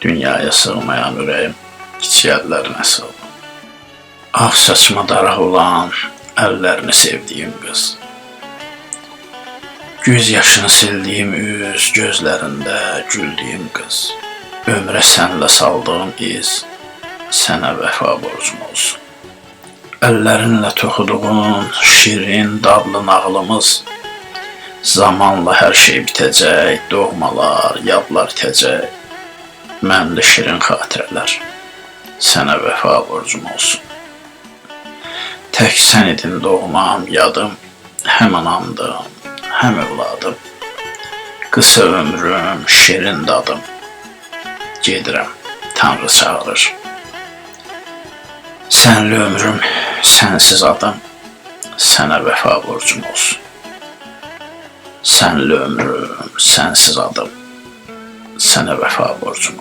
Dünyaya sığmayan ürəyim kiçik əllərinə sığdı. Ağ saçma daraq olan əllərini sevdiyim qız. Göz yaşını sildiyim üz, gözlərində güldüyüm qız. Ömrə sənlə saldığım iz sənə vəfa borcum olsun. Əllərinlə toxuduğun şirin, dadlı nağlımız zamanla hər şey bitəcək, doğmalar, yadlar itəcək. Məndə şirin xatirələr sənə vəfa borcum olsun. Tək sən idin doğmam, yadım, həm anamdım, həm övladım. Qısa ömrüm, şirin dadım. Gedirəm, Tanrı çağırır. Sənli ömrüm, sənsiz adım, sənə vəfa borcum olsun. Sənli ömrüm, sənsiz adım, sənə vəfa borcum.